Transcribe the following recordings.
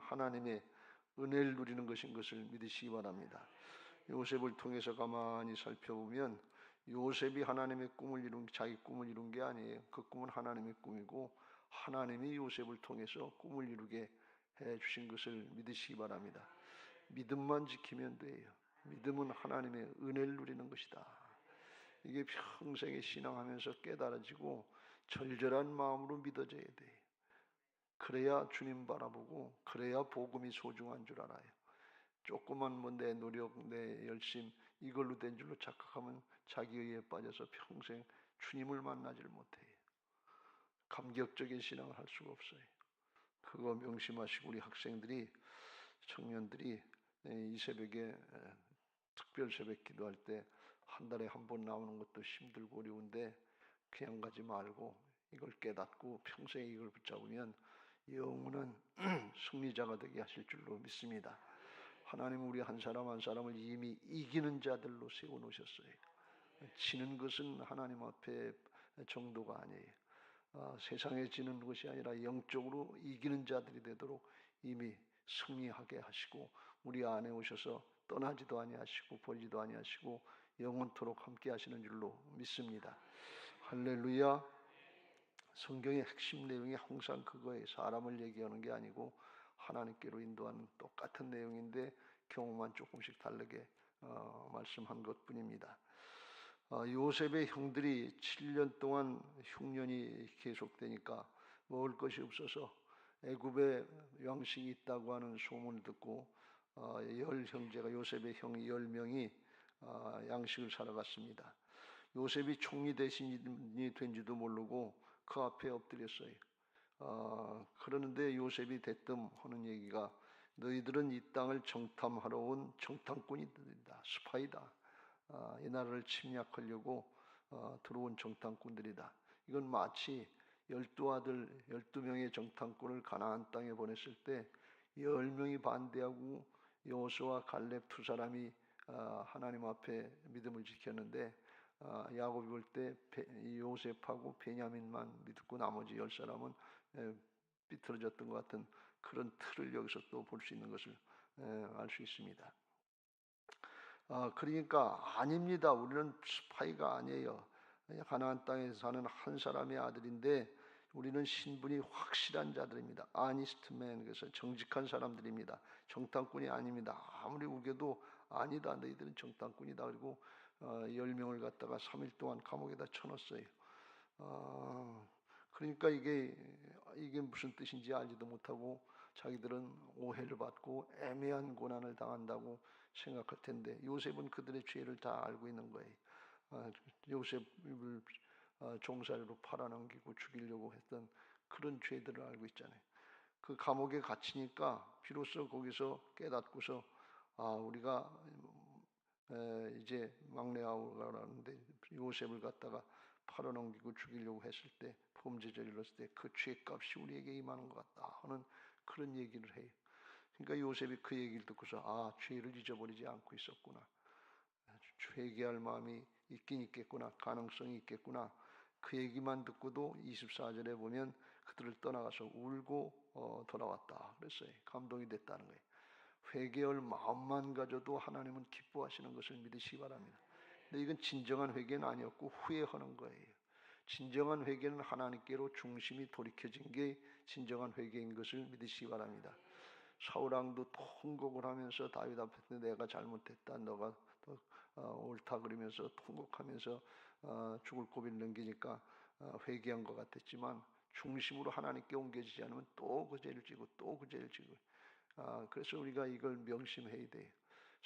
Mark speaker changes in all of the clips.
Speaker 1: 하나님의 은혜를 누리는 것인 것을 믿으시기 바랍니다. 요셉을 통해서 가만히 살펴보면 요셉이 하나님의 꿈을 이룬 자기 꿈을 이룬 게 아니에요. 그 꿈은 하나님의 꿈이고 하나님이 요셉을 통해서 꿈을 이루게 해 주신 것을 믿으시기 바랍니다. 믿음만 지키면 돼요. 믿음은 하나님의 은혜를 누리는 것이다. 이게 평생에 신앙하면서 깨달아지고 절절한 마음으로 믿어져야 돼. 그래야 주님 바라보고 그래야 복음이 소중한 줄 알아요. 조그만 뭐 내 노력, 내 열심 이걸로 된 줄로 착각하면 자기 의에 빠져서 평생 주님을 만나질 못해요. 감격적인 신앙을 할 수가 없어요. 그거 명심하시고 우리 학생들이 청년들이 이 새벽에 특별 새벽 기도할 때 한 달에 한 번 나오는 것도 힘들고 어려운데 그냥 가지 말고 이걸 깨닫고 평생 이걸 붙잡으면 영원한 승리자가 되게 하실 줄로 믿습니다. 하나님 우리 한 사람 한 사람을 이미 이기는 자들로 세워 놓으셨어요. 지는 것은 하나님 앞에 정도가 아니에요. 아, 세상에 지는 것이 아니라 영적으로 이기는 자들이 되도록 이미 승리하게 하시고 우리 안에 오셔서 떠나지도 아니하시고 버리지도 아니하시고 영원토록 함께 하시는 줄로 믿습니다. 할렐루야. 성경의 핵심 내용이 항상 그거에 사람을 얘기하는 게 아니고 하나님께로 인도하는 똑같은 내용인데 경우만 조금씩 다르게 어, 말씀한 것뿐입니다. 어, 요셉의 형들이 7년 동안 흉년이 계속되니까 먹을 것이 없어서 애굽에 양식이 있다고 하는 소문을 듣고 어, 열 형제가 요셉의 형이 열 명이 어, 양식을 사러 갔습니다. 요셉이 총리 대신이 된지도 모르고 그 앞에 엎드렸어요. 어, 그러는데 요셉이 대뜸 하는 얘기가 너희들은 이 땅을 정탐하러 온 정탐꾼이다, 스파이다. 어, 이 나라를 침략하려고 어, 들어온 정탐꾼들이다. 이건 마치 열두 아들, 열두 명의 정탐꾼을 가나안 땅에 보냈을 때 열 명이 반대하고 요수와 갈렙 두 사람이 어, 하나님 앞에 믿음을 지켰는데 어, 야곱이 볼때 요셉하고 베냐민만 믿고 나머지 열 사람은 삐뚤어졌던 것 같은 그런 틀을 여기서 또 볼 수 있는 것을 알 수 있습니다. 아, 그러니까 아닙니다. 우리는 스파이가 아니에요. 가나안 땅에 사는 한 사람의 아들인데 우리는 신분이 확실한 자들입니다. 아니스트맨 그래서 정직한 사람들입니다. 정탐꾼이 아닙니다. 아무리 우겨도 아니다. 너희들은 정탐꾼이다. 그리고 어, 10명을 갖다가 3일 동안 감옥에다 쳐넣었어요. 어, 그러니까 이게 이게 무슨 뜻인지 알지도 못하고 자기들은 오해를 받고 애매한 고난을 당한다고 생각할 텐데 요셉은 그들의 죄를 다 알고 있는 거예요. 어, 요셉을 어, 종살이로 팔아넘기고 죽이려고 했던 그런 죄들을 알고 있잖아요. 그 감옥에 갇히니까 비로소 거기서 깨닫고서 아 우리가 이제 막내 아우라는데 요셉을 갖다가 팔아넘기고 죽이려고 했을 때 범죄자를 일었을 때 그 죄값이 우리에게 임하는 것 같다 하는 그런 얘기를 해요. 그러니까 요셉이 그 얘기를 듣고서 아 죄를 잊어버리지 않고 있었구나. 회개할 마음이 있긴 있겠구나. 가능성이 있겠구나. 그 얘기만 듣고도 24절에 보면 그들을 떠나가서 울고 어, 돌아왔다. 그랬어요. 감동이 됐다는 거예요. 회개할 마음만 가져도 하나님은 기뻐하시는 것을 믿으시기 바랍니다. 근데 이건 진정한 회개는 아니었고 후회하는 거예요. 진정한 회개는 하나님께로 중심이 돌이켜진 게 진정한 회개인 것을 믿으시기 바랍니다. 사울왕도 통곡을 하면서 다윗 앞에 내가 잘못했다. 너가 더 어, 옳다 그러면서 통곡하면서 어, 죽을 고비를 넘기니까 어, 회개한 것 같았지만 중심으로 하나님께 옮겨지지 않으면 또 그 죄를 지고 또 그 죄를 지고 아, 그래서 우리가 이걸 명심해야 돼요.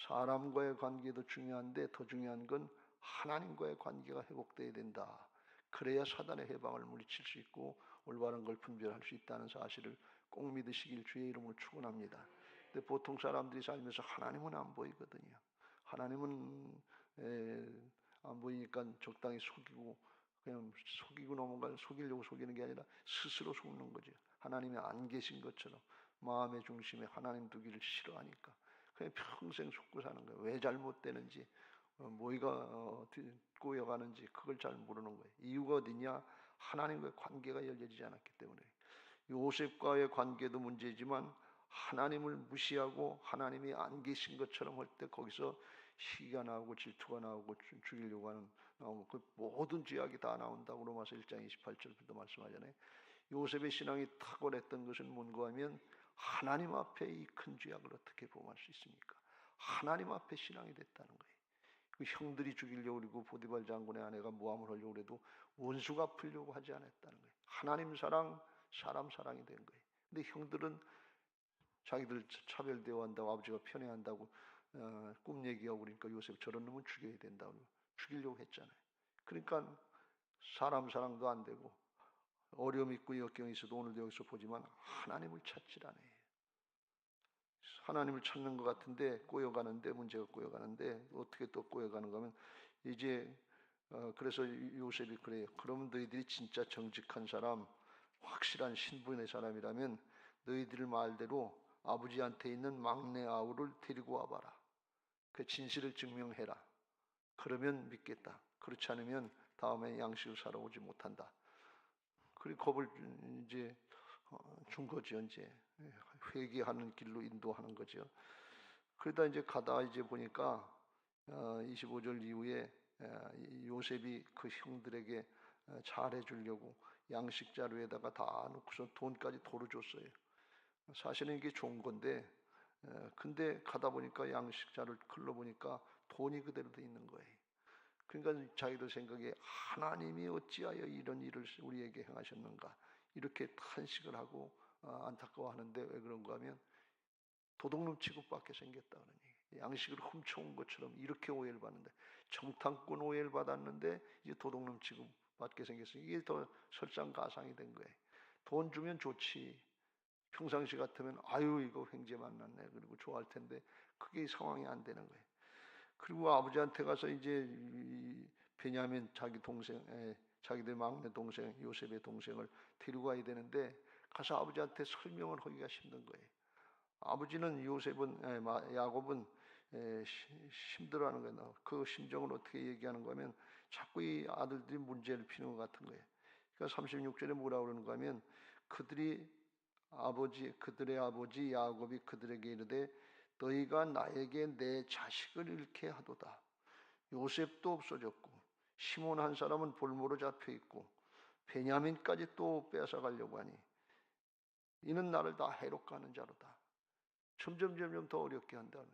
Speaker 1: 사람과의 관계도 중요한데 더 중요한 건 하나님과의 관계가 회복돼야 된다. 그래야 사단의 해방을 물리칠 수 있고 올바른 걸 분별할 수 있다는 사실을 꼭 믿으시길 주의 이름으로 축원합니다. 근데 보통 사람들이 살면서 하나님은 안 보이거든요. 하나님은 에, 안 보이니까 적당히 속이고 그냥 속이고 넘어가 속이려고 속이는 게 아니라 스스로 속는 거죠. 하나님이 안 계신 것처럼 마음의 중심에 하나님 두기를 싫어하니까 그냥 평생 속고 사는 거예요. 왜 잘못되는지 어, 뭐가 어, 꼬여가는지 그걸 잘 모르는 거예요. 이유가 어디냐? 하나님과의 관계가 열려지지 않았기 때문에 요셉과의 관계도 문제지만 하나님을 무시하고 하나님이 안 계신 것처럼 할 때 거기서 시기가 나오고 질투가 나오고 죽- 죽이려고 하는 나오고 그 모든 죄악이 다 나온다고 로마서 1장 28절부터 말씀하잖아요. 요셉의 신앙이 탁월했던 것은 뭔가 하면 하나님 앞에 이 큰 죄악을 어떻게 범할 수 있습니까? 하나님 앞에 신앙이 됐다는 거예요. 그 형들이 죽이려고 그러고 보디발 장군의 아내가 모함을 하려고 그래도 원수가 풀려고 하지 않았다는 거예요. 하나님 사랑, 사람 사랑이 된 거예요. 근데 형들은 자기들 차별 대우한다고 아버지가 편애한다고 어, 꿈 얘기하고 그러니까 요셉 저런 놈은 죽여야 된다고 죽이려고 했잖아요. 그러니까 사람 사랑도 안 되고 어려움 있고 역경이 있어도 오늘도 여기서 보지만 하나님을 찾질 않아요. 하나님을 찾는 것 같은데 꼬여가는데 문제가 꼬여가는데 어떻게 또 꼬여가는가 하면 이제 어, 그래서 요셉이 그래요. 그러면 너희들이 진짜 정직한 사람, 확실한 신분의 사람이라면 너희들 말대로 아버지한테 있는 막내 아우를 데리고 와봐라. 그 진실을 증명해라. 그러면 믿겠다. 그렇지 않으면 다음에 양식을 사러 오지 못한다. 그리고 겁을 이제 어, 준 거죠. 이제 회개하는 길로 인도하는 거죠. 그러다 이제 가다 이제 보니까 어, 25절 이후에 에, 이 요셉이 그 형들에게 어, 잘해 주려고 양식 자루에다가 다 넣고서 돈까지 도로 줬어요. 사실은 이게 좋은 건데, 에, 근데 가다 보니까 양식 자루를 클러 보니까 돈이 그대로 돼 있는 거예요. 그러니까 자기도 생각에 하나님이 어찌하여 이런 일을 우리에게 행하셨는가 이렇게 탄식을 하고 어, 안타까워하는데 왜 그런가 하면 도둑놈 취급받게 생겼다 그러니 양식을 훔쳐온 것처럼 이렇게 오해를 받는데 정탐꾼 오해를 받았는데 이제 도둑놈 취급받게 생겼어요. 이게 더 설상가상이 된 거예요. 돈 주면 좋지. 평상시 같으면 아유 이거 횡재 만났네 그리고 좋아할 텐데 그게 상황이 안 되는 거예요. 그리고 아버지한테 가서 이제 이 베냐민 자기 동생, 에, 자기들 막내 동생 요셉의 동생을 데리고 가야 되는데 가서 아버지한테 설명을 하기가 힘든 거예요. 아버지는 요셉은 에, 마- 야곱은 에, 시- 힘들어하는 거예요. 그 심정을 어떻게 얘기하는 거면 자꾸 이 아들들이 문제를 피는 것 같은 거예요. 그러니까 36절에 뭐라 그러는가 하면 그들이 아버지 그들의 아버지 야곱이 그들에게 이르되 너희가 나에게 내 자식을 잃게 하도다. 요셉도 없어졌고 시몬 한 사람은 볼모로 잡혀 있고 베냐민까지 또 뺏어 가려고 하니 이는 나를 다 해롭게 하는 자로다. 점점 점점 더 어렵게 한다는.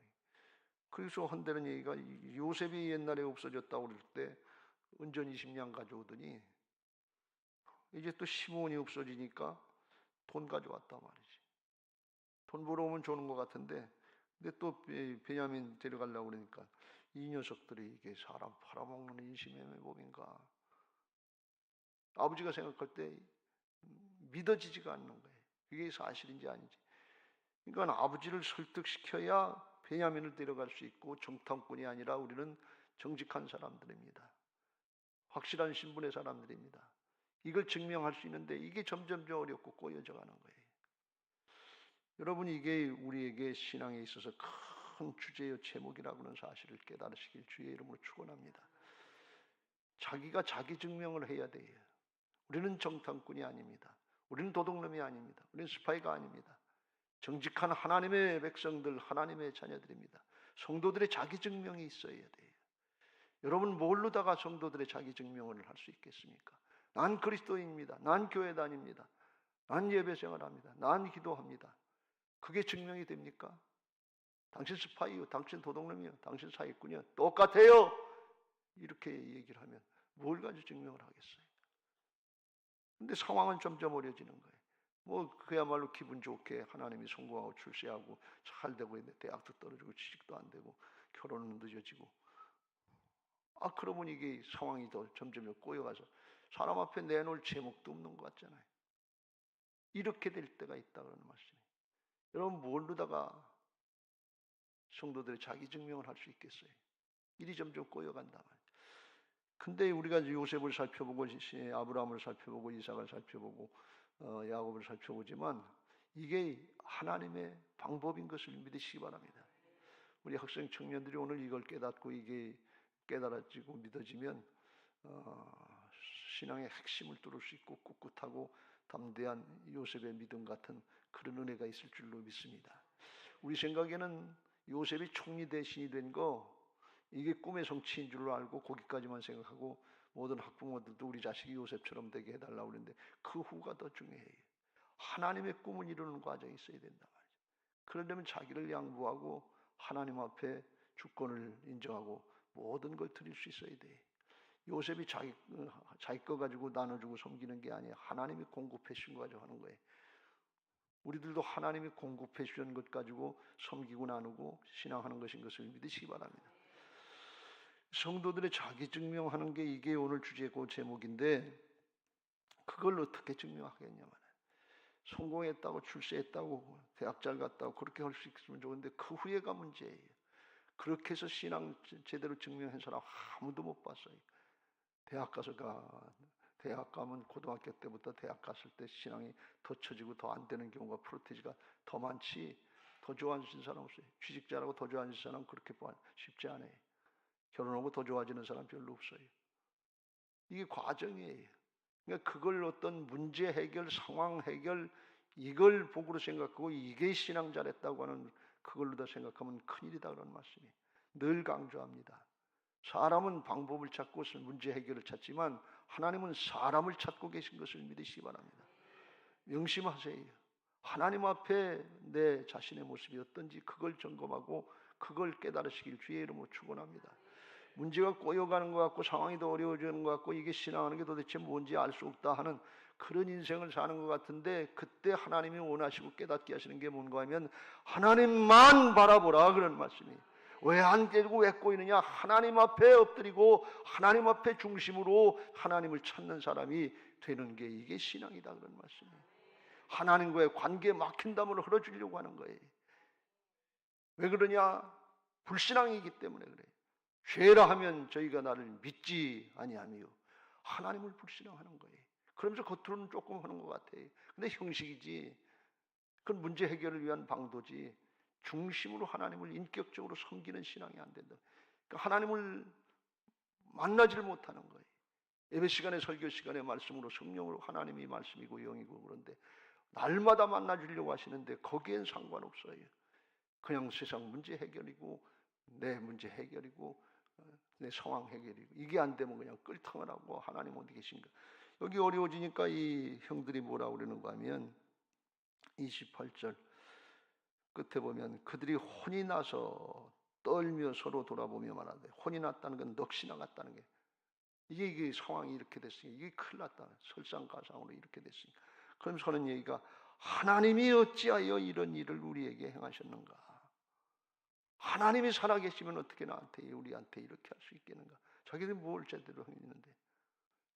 Speaker 1: 그래서 한다는 얘기가 이 요셉이 옛날에 없어졌다고 그럴 때 은전 20냥 가져오더니 이제 또 시몬이 없어지니까 돈 가져왔단 말이지. 돈 벌어오면 좋은 것 같은데 근데 또 베- 베냐민 데려가려고 그러니까 이 녀석들이 이게 사람 팔아먹는 인심의 몸인가 아버지가 생각할 때 믿어지지가 않는 거예요. 그게 사실인지 아닌지. 그러니까 아버지를 설득시켜야 베냐민을 데려갈 수 있고 정탐꾼이 아니라 우리는 정직한 사람들입니다. 확실한 신분의 사람들입니다. 이걸 증명할 수 있는데 이게 점점 더 어렵고 꼬여져 가는 거예요. 여러분 이게 우리에게 신앙에 있어서 큰 주제요 제목이라고 하는 사실을 깨달으시길 주의 이름으로 축원합니다. 자기가 자기 증명을 해야 돼요. 우리는 정탐꾼이 아닙니다. 우리는 도둑놈이 아닙니다. 우리는 스파이가 아닙니다. 정직한 하나님의 백성들, 하나님의 자녀들입니다. 성도들의 자기 증명이 있어야 돼요. 여러분 뭘로다가 성도들의 자기 증명을 할 수 있겠습니까? 난 그리스도인입니다. 난 교회 다닙니다. 난 예배 생활합니다. 난 기도합니다. 그게 증명이 됩니까? 당신 스파이요, 당신 도둑놈이요, 당신 사기꾼이요, 똑같아요. 이렇게 얘기를 하면 뭘 가지고 증명을 하겠어요? 근데 상황은 점점 어려지는 거예요. 뭐 그야말로 기분 좋게 하나님이 성공하고 출세하고 잘 되고 있는데 대학도 떨어지고 취직도 안 되고 결혼은 늦어지고 아 그러면 이게 상황이 더 점점 꼬여가서 사람 앞에 내놓을 제목도 없는 것 같잖아요. 이렇게 될 때가 있다 그러는 말씀이에요. 여러분 뭘로다가 성도들의 자기 증명을 할 수 있겠어요? 일이 점점 꼬여간다. 근데 우리가 요셉을 살펴보고 시- 아브라함을 살펴보고 이삭을 살펴보고 어, 야곱을 살펴보지만 이게 하나님의 방법인 것을 믿으시기 바랍니다. 우리 학생 청년들이 오늘 이걸 깨닫고 이게 깨달아지고 믿어지면 어, 신앙의 핵심을 뚫을 수 있고 꿋꿋하고 담대한 요셉의 믿음 같은 그런 은혜가 있을 줄로 믿습니다. 우리 생각에는 요셉이 총리 대신이 된 거 이게 꿈의 성취인 줄로 알고 거기까지만 생각하고 모든 학부모들도 우리 자식이 요셉처럼 되게 해달라고 그러는데 그 후가 더 중요해요. 하나님의 꿈을 이루는 과정이 있어야 된다 말이죠. 그러려면 자기를 양보하고 하나님 앞에 주권을 인정하고 모든 걸 드릴 수 있어야 돼. 요셉이 자기 자기 거 가지고 나눠주고 섬기는 게 아니에요. 하나님이 공급해 주신 거 가지고 하는 거예요. 우리들도 하나님이 공급해 주신 것 가지고 섬기고 나누고 신앙하는 것인 것을 믿으시기 바랍니다. 성도들의 자기 증명하는 게 이게 오늘 주제고 제목인데 그걸 어떻게 증명하겠냐면 성공했다고 출세했다고 대학 잘 갔다고 그렇게 할 수 있으면 좋은데 그 후에가 문제예요. 그렇게 해서 신앙 제대로 증명한 사람 아무도 못 봤어요. 대학 가서 가 대학 가면 고등학교 때부터 대학 갔을 때 신앙이 더 처지고 더 안 되는 경우가 프로테지가 더 많지 더 좋아지는 사람 없어요. 취직자라고 더 좋아지는 사람 그렇게 쉽지 않아요. 결혼하고 더 좋아지는 사람 별로 없어요. 이게 과정이에요. 그러니까 그걸 어떤 문제 해결, 상황 해결 이걸 복으로 생각하고 이게 신앙 잘했다고 하는 그걸로 다 생각하면 큰일이다 그런 말씀이 늘 강조합니다. 사람은 방법을 찾고 문제 해결을 찾지만 하나님은 사람을 찾고 계신 것을 믿으시기 바랍니다. 명심하세요. 하나님 앞에 내 자신의 모습이 어떤지 그걸 점검하고 그걸 깨달으시길 주의 이름으로 축원합니다. 문제가 꼬여가는 것 같고 상황이 더 어려워지는 것 같고 이게 신앙하는 게 도대체 뭔지 알 수 없다 하는 그런 인생을 사는 것 같은데 그때 하나님이 원하시고 깨닫게 하시는 게 뭔가 하면 하나님만 바라보라 그런 말씀이. 왜안 깨고 왜 꼬이느냐? 하나님 앞에 엎드리고 하나님 앞에 중심으로 하나님을 찾는 사람이 되는 게 이게 신앙이다 그런 말씀이에요 하나님과의 관계에 막힌 담을 흘러주려고 하는 거예요. 왜 그러냐? 불신앙이기 때문에 그래요 죄라 하면 저희가 나를 믿지 아니하며 하나님을 불신앙하는 거예요. 그러면서 겉으로는 조금 하는 것 같아요. 근데 형식이지. 그건 문제 해결을 위한 방도지. 중심으로 하나님을 인격적으로 섬기는 신앙이 안 된다. 그러니까 하나님을 만나지를 못하는 거예요. 예배 시간에 설교 시간에 말씀으로 성령으로 하나님이 말씀이고 영이고 그런데 날마다 만나 주려고 하시는데 거기엔 상관없어요. 그냥 세상 문제 해결이고 내 문제 해결이고 내 상황 해결이고 이게 안 되면 그냥 끌통을 하고 하나님 어디 계신가 여기 어려워지니까 이 형들이 뭐라 그러는가 하면 28절 끝에 보면 그들이 혼이 나서 떨며 서로 돌아보며 말하되 혼이 났다는 건 넋이 나갔다는 게. 이게 이게 상황이 이렇게 됐으니까 이게 큰일 났다 설상가상으로 이렇게 됐으니까. 그럼 저는 얘기가 하나님이 어찌하여 이런 일을 우리에게 행하셨는가 하나님이 살아계시면 어떻게 나한테 우리한테 이렇게 할 수 있겠는가? 자기들이 뭘 제대로 했는데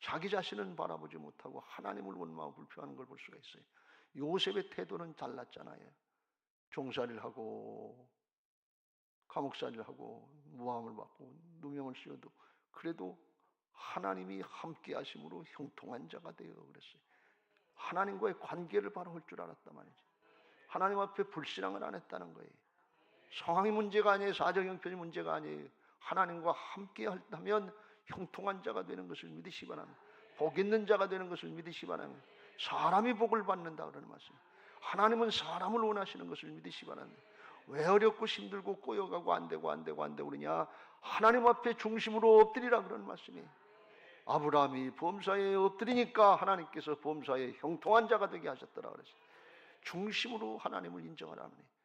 Speaker 1: 자기 자신은 바라보지 못하고 하나님을 원망하고 불평하는 걸 볼 수가 있어요. 요셉의 태도는 달랐잖아요. 종살이를 하고 감옥살이를 하고 무함을 받고 누명을 씌워도 그래도 하나님이 함께 하심으로 형통한 자가 되어 그랬어요. 하나님과의 관계를 바로 할 줄 알았단 말이죠. 하나님 앞에 불신앙을 안 했다는 거예요. 상황이 문제가 아니에요. 사정 형편이 문제가 아니에요. 하나님과 함께 하면 형통한 자가 되는 것을 믿으시 바랍니다. 복 있는 자가 되는 것을 믿으시 바랍니다. 사람이 복을 받는다 그러는 말씀. 하나님은 사람을 원하시는 것을 믿으시 바랍니다. 왜 어렵고 힘들고 꼬여가고 안 되고 안 되고 안 되고 그러냐? 하나님 앞에 중심으로 엎드리라 그런 말씀이에요. 아브라함이 범사에 엎드리니까 하나님께서 범사에 형통한 자가 되게 하셨더라 그랬어요. 중심으로 하나님을 인정하라는 거예요.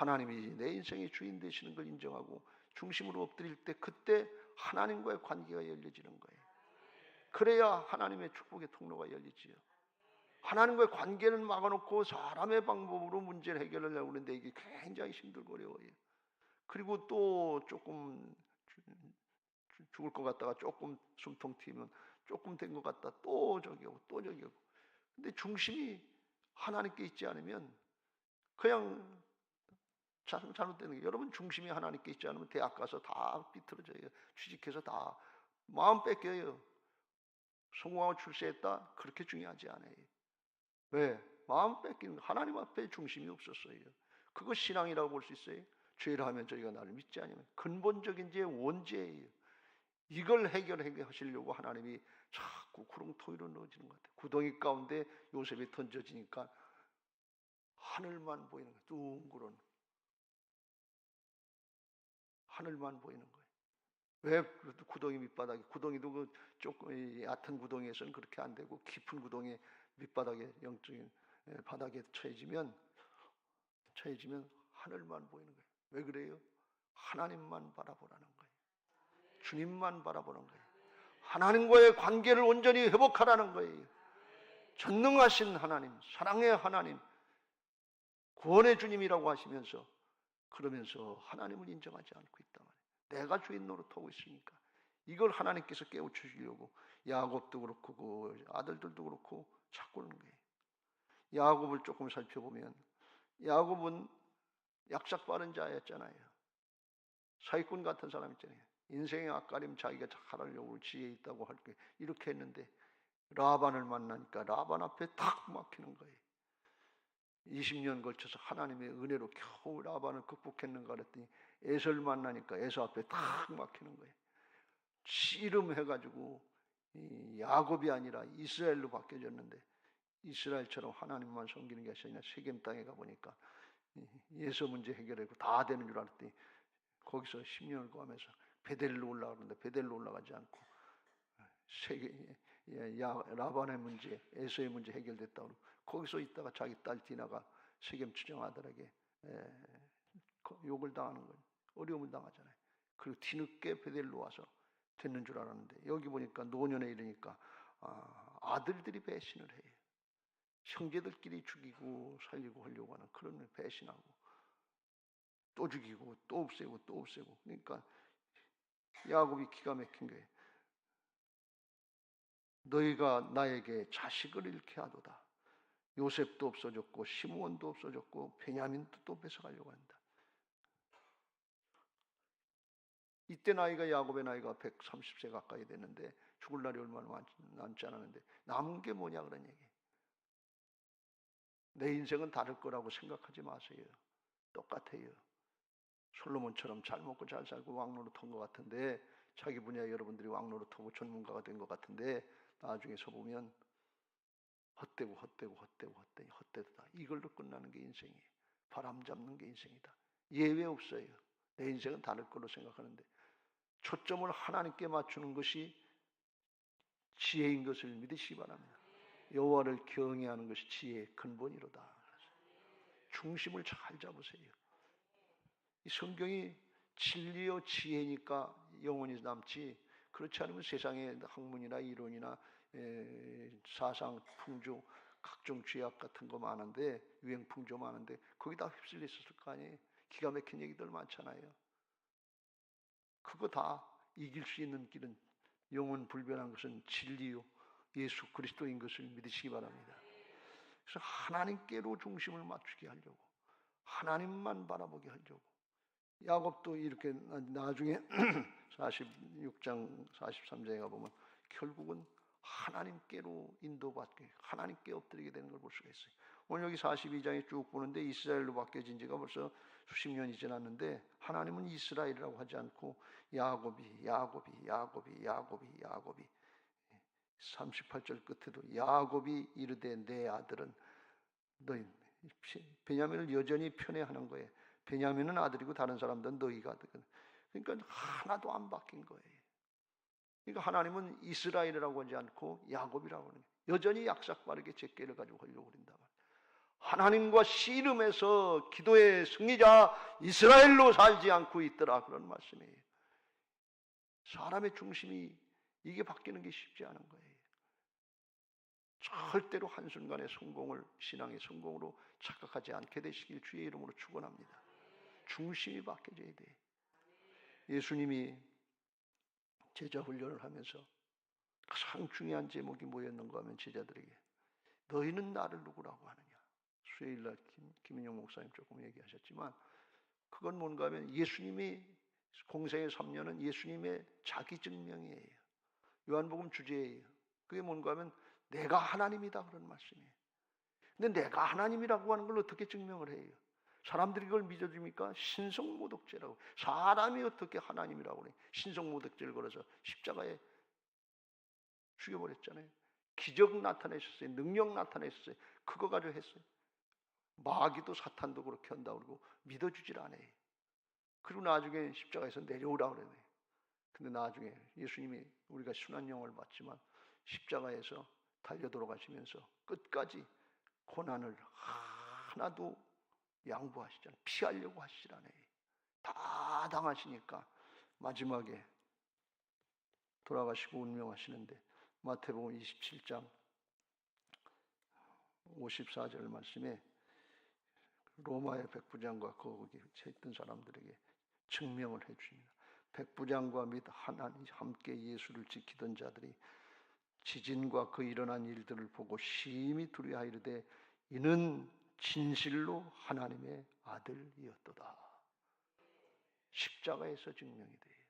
Speaker 1: 하나님이 내 인생의 주인 되시는 걸 인정하고 중심으로 엎드릴 때 그때 하나님과의 관계가 열려지는 거예요. 그래야 하나님의 축복의 통로가 열리지요. 하나님과의 관계를 막아놓고 사람의 방법으로 문제를 해결하려고 하는데 이게 굉장히 힘들고 어려워요. 그리고 또 조금 죽을 것 같다가 조금 숨통 튀면 조금 된 것 같다 또 저기 하고 또 저기 하고 근데 중심이 하나님께 있지 않으면 그냥 잘못되는 게 여러분 중심이 하나님께 있지 않으면 대학 가서 다 비틀어져요. 취직해서 다 마음 뺏겨요. 성공하고 출세했다 그렇게 중요하지 않아요. 왜? 마음 뺏기는 거. 하나님 앞에 중심이 없었어요. 그거 신앙이라고 볼 수 있어요. 죄를 하면 저희가 나를 믿지 않으면 근본적인 제 원죄예요. 이걸 해결해 하시려고 하나님이 자꾸 구렁텅이로 넣어지는 것 같아요. 구덩이 가운데 요셉이 던져지니까 하늘만 보이는 거예요. 둥그런 하늘만 보이는 거예요. 왜 구덩이 밑바닥에 구덩이도 그 조금 이 얕은 구덩이에서는 그렇게 안 되고 깊은 구덩이 밑바닥에 영적인 예, 바닥에 처해지면 처해지면 하늘만 보이는 거예요. 왜 그래요? 하나님만 바라보라는 거예요. 주님만 바라보는 거예요. 하나님과의 관계를 온전히 회복하라는 거예요. 전능하신 하나님, 사랑의 하나님, 구원의 주님이라고 하시면서 그러면서 하나님을 인정하지 않고 있단 말이에요. 내가 주인 노릇하고 있으니까 이걸 하나님께서 깨우치시려고 야곱도 그렇고 그 아들들도 그렇고 찾고 있는 거예요. 야곱을 조금 살펴보면 야곱은 약삭 빠른 자였잖아요. 사기꾼 같은 사람 있잖아요. 인생의 앞가림 자기가 잘하려고 지혜 있다고 할때 이렇게 했는데 라반을 만나니까 라반 앞에 탁 막히는 거예요. 20년 걸쳐서 하나님의 은혜로 겨우 라반을 극복했는가 그랬더니 에서를 만나니까 에서 앞에 탁 막히는 거예요. 씨름해가지고 야곱이 아니라 이스라엘로 바뀌어졌는데 이스라엘처럼 하나님만 섬기는 것이 아니라 세겜 땅에 가보니까 예서 문제 해결하고 다 되는 줄 알았더니 거기서 10년을 구하면서 베델로 올라가는데 베델로 올라가지 않고 세계 라반의 문제, 에서의 문제 해결됐다고 거기서 있다가 자기 딸 디나가 세겜 추정 아들에게 욕을 당하는 거예요. 어려움을 당하잖아요. 그리고 뒤늦게 베델로 와서 됐는 줄 알았는데 여기 보니까 노년에 이르니까 아, 들들이 배신을 해요. 형제들끼리 죽이고 살리고 하려고 하는 그런 배신하고 또 죽이고 또 없애고 또 없애고 그러니까 야곱이 기가 막힌 거예요. 너희가 나에게 자식을 잃게 하도다. 요셉도 없어졌고 시므온도 없어졌고 베냐민도 또 뺏어가려고 한다. 이때 나이가 야곱의 나이가 130세 가까이 됐는데 죽을 날이 얼마나 남지 않았는데 남은 게 뭐냐 그런 얘기. 내 인생은 다를 거라고 생각하지 마세요. 똑같아요. 솔로몬처럼 잘 먹고 잘 살고 왕노릇한 것 같은데 자기 분야 여러분들이 왕노릇하고 전문가가 된 것 같은데 나중에 서보면 헛되고 헛되고 헛되고 헛되고 헛되다. 이걸로 끝나는 게 인생이에요. 바람 잡는 게 인생이다. 예외 없어요. 내 인생은 다를 거로 생각하는데 초점을 하나님께 맞추는 것이 지혜인 것을 믿으시기 바랍니다. 여호와를 경외하는 것이 지혜의 근본이로다. 중심을 잘 잡으세요. 이 성경이 진리요 지혜니까 영원히 남지 그렇지 않으면 세상에 학문이나 이론이나 사상 풍조 각종 죄악 같은 거 많은데 유행 풍조 많은데 거기다 휩쓸려 있었을 거 아니에요. 기가 막힌 얘기들 많잖아요. 그거 다 이길 수 있는 길은 영원 불변한 것은 진리요 예수 그리스도인 것을 믿으시기 바랍니다. 그래서 하나님께로 중심을 맞추게 하려고 하나님만 바라보게 하려고 야곱도 이렇게 나중에 46장 43장에 가보면 결국은 하나님께로 인도받게 하나님께 엎드리게 되는 걸 볼 수가 있어요. 오늘 여기 42장에 쭉 보는데 이스라엘로 바뀌어진 지가 벌써 수십 년이 지났는데 하나님은 이스라엘이라고 하지 않고 야곱이 야곱이 야곱이 야곱이 야곱이 38절 끝에도 야곱이 이르되 내 아들은 너희 베냐민을 여전히 편애하는 거예요. 베냐민은 아들이고 다른 사람들은 너희가 아들. 그러니까 하나도 안 바뀐 거예요. 그러니까 하나님은 이스라엘이라고 하지 않고 야곱이라고 하는 거예요. 여전히 약삭 빠르게 제께를 가지고 하려고 그런다. 하나님과 씨름해서 기도의 승리자 이스라엘로 살지 않고 있더라 그런 말씀이에요. 사람의 중심이 이게 바뀌는 게 쉽지 않은 거예요. 절대로 한순간의 성공을 신앙의 성공으로 착각하지 않게 되시길 주의 이름으로 축원합니다. 중심이 바뀌어져야 돼. 예수님이 제자 훈련을 하면서 가장 중요한 제목이 뭐였는가 하면 제자들에게 너희는 나를 누구라고 하느냐. 수요일날 김인영 목사님 조금 얘기하셨지만 그건 뭔가 하면 예수님이 공생의 3년은 예수님의 자기 증명이에요. 요한복음 주제예요. 그게 뭔가 하면 내가 하나님이다 그런 말씀이에요. 근데 내가 하나님이라고 하는 걸 어떻게 증명을 해요? 사람들이 그걸 믿어줍니까? 신성모독죄라고. 사람이 어떻게 하나님이라고 그래? 신성모독죄를 걸어서 십자가에 죽여버렸잖아요. 기적 나타내셨어요. 능력 나타내셨어요. 그거 가지고 했어요. 마귀도 사탄도 그렇게 한다 그러고 믿어주질 않아요. 그리고 나중에 십자가에서 내려오라 그러네. 근데 나중에 예수님이 우리가 순한 영을 받지만 십자가에서 달려 돌아가시면서 끝까지 고난을 하나도 양보하시잖아요. 피하려고 하시질 않아요. 다 당하시니까 마지막에 돌아가시고 운명하시는데 마태복음 27장 54절 말씀에 로마의 백부장과 거기 있던 사람들에게 증명을 해 주십니다. 백부장과 및 하나님 함께 예수를 지키던 자들이 지진과 그 일어난 일들을 보고 심히 두려워하이르되 이는 진실로 하나님의 아들이었도다. 십자가에서 증명이 돼요.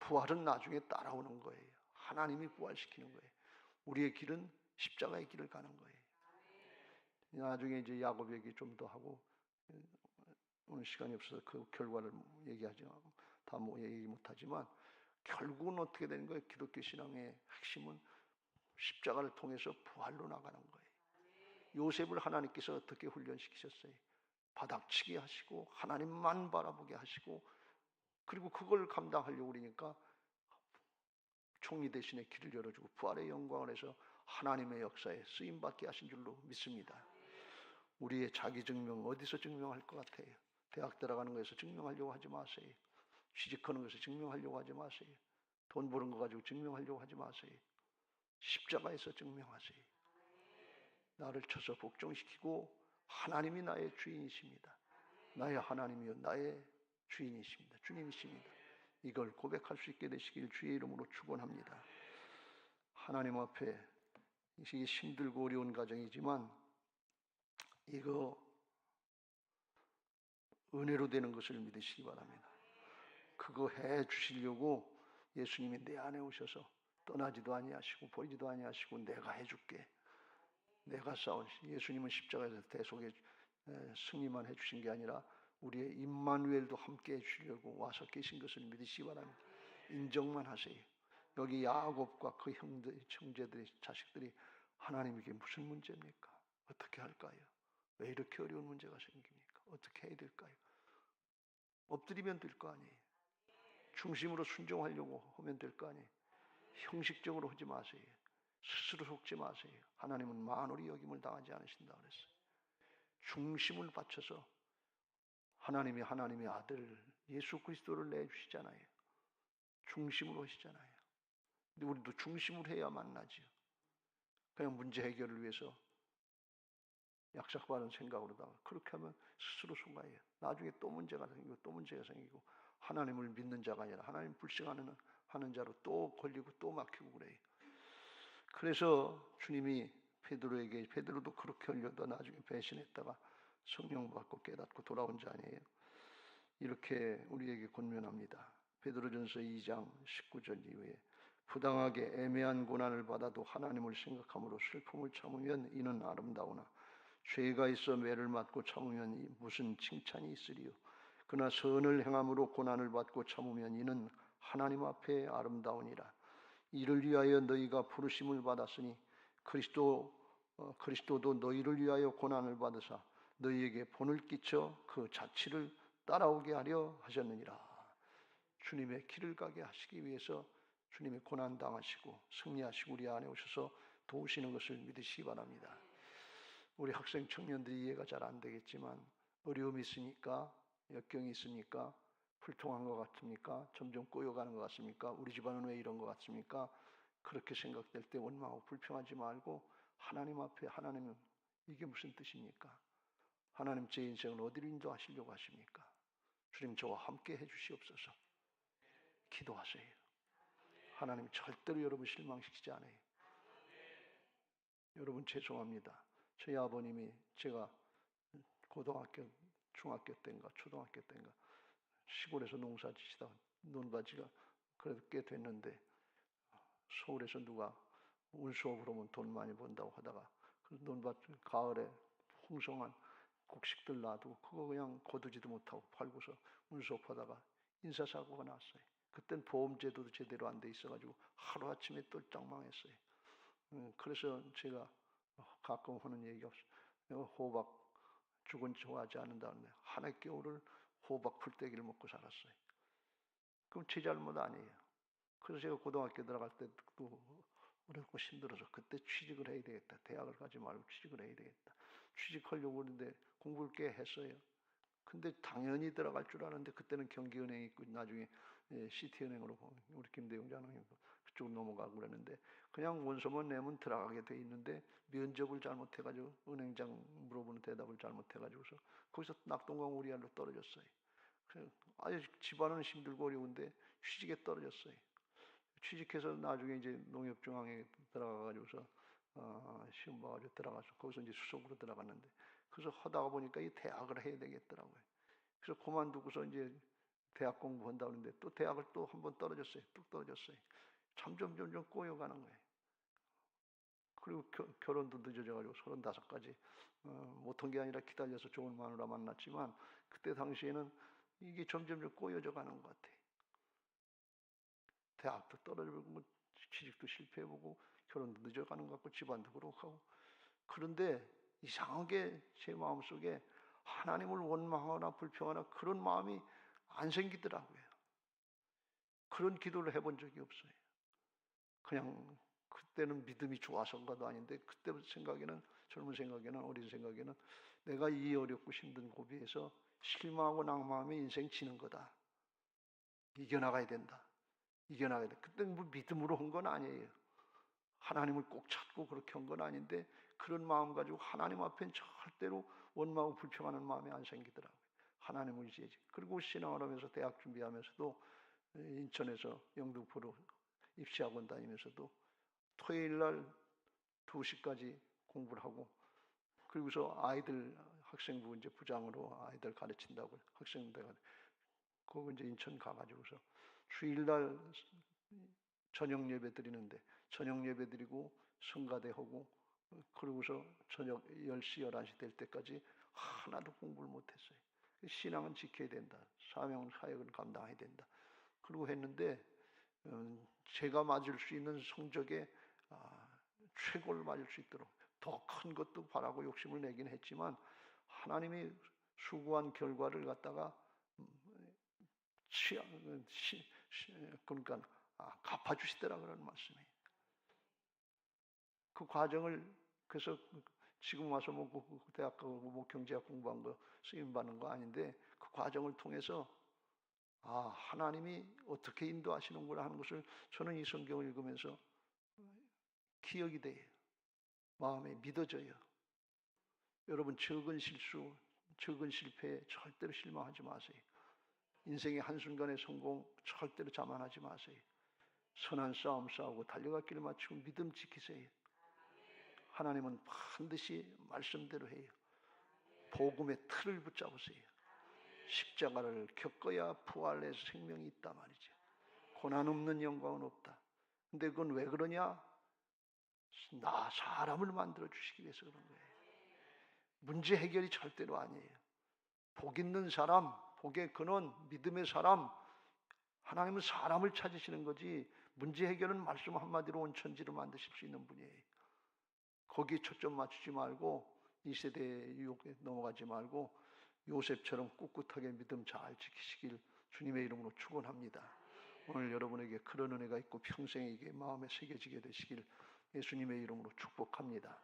Speaker 1: 부활은 나중에 따라오는 거예요. 하나님이 부활시키는 거예요. 우리의 길은 십자가의 길을 가는 거예요. 나중에 이제 야곱 얘기 좀 더 하고 오늘 시간이 없어서 그 결과를 얘기하죠. 다뭐 얘기 못하지만 결국은 어떻게 되는 거예요? 기독교 신앙의 핵심은 십자가를 통해서 부활로 나가는 거예요. 요셉을 하나님께서 어떻게 훈련시키셨어요? 바닥치게 하시고 하나님만 바라보게 하시고 그리고 그걸 감당하려고 그러니까 총리 대신에 길을 열어주고 부활의 영광을 해서 하나님의 역사에 쓰임받게 하신 줄로 믿습니다. 우리의 자기 증명 어디서 증명할 것 같아요? 대학 들어가는 거에서 증명하려고 하지 마세요. 취직하는 것에서 증명하려고 하지 마세요. 돈 버는 거 가지고 증명하려고 하지 마세요. 십자가에서 증명하세요. 나를 쳐서 복종시키고 하나님이 나의 주인이십니다. 나의 하나님이요 나의 주인이십니다. 주님이십니다. 이걸 고백할 수 있게 되시길 주의 이름으로 축원합니다. 하나님 앞에 이게 힘들고 어려운 가정이지만 이거 은혜로 되는 것을 믿으시기 바랍니다. 그거 해 주시려고 예수님이 내 안에 오셔서 떠나지도 아니하시고 버리지도 아니하시고 내가 해줄게. 내가 싸운 예수님은 십자가에서 대속의 승리만 해주신 게 아니라 우리의 임마누엘도 함께 해주려고 와서 계신 것을 믿으시기 바랍니다. 인정만 하세요. 여기 야곱과 그 형들, 형제들의 자식들이 하나님에게 무슨 문제입니까? 어떻게 할까요? 왜 이렇게 어려운 문제가 생깁니까? 어떻게 해야 될까요? 엎드리면 될 거 아니에요. 중심으로 순종하려고 하면 될 거 아니에요. 형식적으로 하지 마세요. 스스로 속지 마세요. 하나님은 만월이 여김을 당하지 않으신다 그랬어요. 중심을 바쳐서 하나님이 하나님의 아들 예수 그리스도를 내주시잖아요. 중심으로 하시잖아요. 근데 우리도 중심으로 해야 만나죠. 그냥 문제 해결을 위해서 약삭받은 생각으로다가 그렇게 하면 스스로 속아요. 나중에 또 문제가 생기고 또 문제가 생기고 하나님을 믿는 자가 아니라 하나님 불신하는 하는 자로 또 걸리고 또 막히고 그래요. 그래서 주님이 베드로에게 베드로도 그렇게 하려다 나중에 배신했다가 성령 받고 깨닫고 돌아온 자 아니에요. 이렇게 우리에게 권면합니다. 베드로전서 2장 19절 이후에 부당하게 애매한 고난을 받아도 하나님을 생각함으로 슬픔을 참으면 이는 아름다우나 죄가 있어 매를 맞고 참으면 무슨 칭찬이 있으리요. 그러나 선을 행함으로 고난을 받고 참으면 이는 하나님 앞에 아름다우니라. 이를 위하여 너희가 부르심을 받았으니 그리스도 어, 그리스도도 너희를 위하여 고난을 받으사 너희에게 본을 끼쳐 그 자치를 따라오게 하려 하셨느니라. 주님의 길을 가게 하시기 위해서 주님의 고난 당하시고 승리하시고 우리 안에 오셔서 도우시는 것을 믿으시기 바랍니다. 우리 학생 청년들이 이해가 잘 안 되겠지만 어려움이 있으니까 역경이 있으니까 불통한 것 같습니까? 점점 꼬여가는 것 같습니까? 우리 집안은 왜 이런 것 같습니까? 그렇게 생각될 때 원망하고 불평하지 말고 하나님 앞에 하나님은 이게 무슨 뜻입니까? 하나님 제 인생을 어디로 인도하시려고 하십니까? 주님 저와 함께 해주시옵소서. 기도하세요. 하나님 절대로 여러분 실망시키지 않아요. 여러분 죄송합니다. 저희 아버님이 제가 고등학교, 중학교 때인가 초등학교 때인가 시골에서 농사 지시다 논바지가 그래도 꽤 됐는데 서울에서 누가 운수업으로 오면 돈 많이 번다고 하다가 그 논밭 가을에 풍성한 곡식들 놔두고 그거 그냥 거두지도 못하고 팔고서 운수업 하다가 인사사고가 났어요. 그땐 보험제도도 제대로 안 돼 있어가지고 하루아침에 똘딱 망했어요. 음, 그래서 제가 가끔 하는 얘기가 없어요. 호박 죽은 좋아하지 않는다는데 한 해 겨울을 호박 풀떼기를 먹고 살았어요. 그럼 제 잘못 아니에요. 그래서 제가 고등학교 들어갈 때도 어렵고 힘들어서 그때 취직을 해야 되겠다. 대학을 가지 말고 취직을 해야 되겠다. 취직하려고 그러는데 공부를 꽤 했어요. 근데 당연히 들어갈 줄 알았는데 그때는 경기은행이 있고 나중에 예, 시티은행으로 우리 김대용 장로님 그쪽으로 넘어가고 그랬는데 그냥 원서만 내면 들어가게 돼 있는데 면접을 잘못해가지고 은행장 물어보는 대답을 잘못해가지고서 거기서 낙동강 우리알로 떨어졌어요. 그래서 아주 집안은 힘들고 어려운데 취직에 떨어졌어요. 취직해서 나중에 이제 농협중앙에 들어가가지고서 어, 시험 봐가지고 들어가서 거기서 이제 수석으로 들어갔는데 그래서 하다가 보니까 이 대학을 해야 되겠더라고요. 그래서 그만두고서 이제 대학 공부한다 그러는데 또 대학을 또 한 번 떨어졌어요. 뚝 떨어졌어요. 점점 점점 꼬여가는 거예요. 그리고 겨, 결혼도 늦어져가지고 서른다섯까지 어, 못한 게 아니라 기다려서 좋은 마누라 만났지만 그때 당시에는 이게 점점 점 꼬여져 가는 것 같아. 대학도 떨어지고 취직도 실패해보고 결혼도 늦어가는 것 같고 집안도 그렇고 그런데 이상하게 제 마음 속에 하나님을 원망하거나 불평하나 그런 마음이 안 생기더라고요. 그런 기도를 해본 적이 없어요. 그냥 그때는 믿음이 좋아서인가도 아닌데 그때 생각에는 젊은 생각에는 어린 생각에는 내가 이 어렵고 힘든 고비에서 실망하고 낙마하면 인생 치는 거다. 이겨나가야 된다. 이겨나가야 돼. 그때는 뭐 믿음으로 한 건 아니에요. 하나님을 꼭 찾고 그렇게 한 건 아닌데 그런 마음 가지고 하나님 앞엔 절대로 원망하고 불평하는 마음이 안 생기더라고요. 하나님을 이제 그리고 신앙을 하면서 대학 준비하면서도 인천에서 영등포로 입시학원 다니면서도 토요일 날 2시까지 공부를 하고 그리고서 아이들 학생부 이제 부장으로 아이들 가르친다고 학생대가 거기 이제 인천 가가지고서 주일 날 저녁 예배 드리는데 저녁 예배 드리고 성가대 하고 그러고서 저녁 10시 11시 될 때까지 하나도 공부를 못했어요. 신앙은 지켜야 된다. 사명 사역을 감당해야 된다. 그러고 했는데 음, 제가 맞을 수 있는 성적에 아, 최고를 맞을 수 있도록 더 큰 것도 바라고 욕심을 내긴 했지만 하나님이 수고한 결과를 갖다가 시, 시, 그러니까 아, 갚아주시더라 그런 말씀이에요. 그 과정을 그래서 지금 와서 뭐 대학 뭐 경제학 공부한 거 쓰임 받는 거 아닌데 그 과정을 통해서 아 하나님이 어떻게 인도하시는구나 하는 것을 저는 이 성경을 읽으면서 기억이 돼요. 마음에 믿어져요. 여러분 적은 실수, 적은 실패에 절대로 실망하지 마세요. 인생의 한순간의 성공 절대로 자만하지 마세요. 선한 싸움 싸우고 달려갈 길을 마치고 믿음 지키세요. 하나님은 반드시 말씀대로 해요. 복음의 틀을 붙잡으세요. 십자가를 겪어야 부활의 생명이 있다 말이죠. 고난 없는 영광은 없다. 근데 그건 왜 그러냐? 나 사람을 만들어 주시기 위해서 그런 거예요. 문제 해결이 절대로 아니에요. 복 있는 사람, 복의 근원, 믿음의 사람, 하나님은 사람을 찾으시는 거지 문제 해결은 말씀 한마디로 온 천지를 만드실 수 있는 분이에요. 거기에 초점 맞추지 말고 이 세대의 유혹에 넘어가지 말고 요셉처럼 꿋꿋하게 믿음 잘 지키시길 주님의 이름으로 축원합니다. 오늘 여러분에게 그런 은혜가 있고 평생 이게 마음에 새겨지게 되시길 예수님의 이름으로 축복합니다.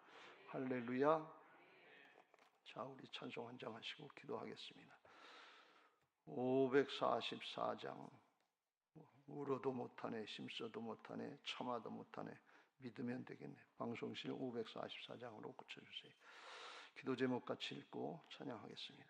Speaker 1: 할렐루야. 자, 우리 찬송 한 장 하시고 기도하겠습니다. 544장 울어도 못하네 심써도 못하네 참아도 못하네 믿으면 되겠네. 방송실 544장으로 고쳐주세요. 기도 제목 같이 읽고 찬양하겠습니다.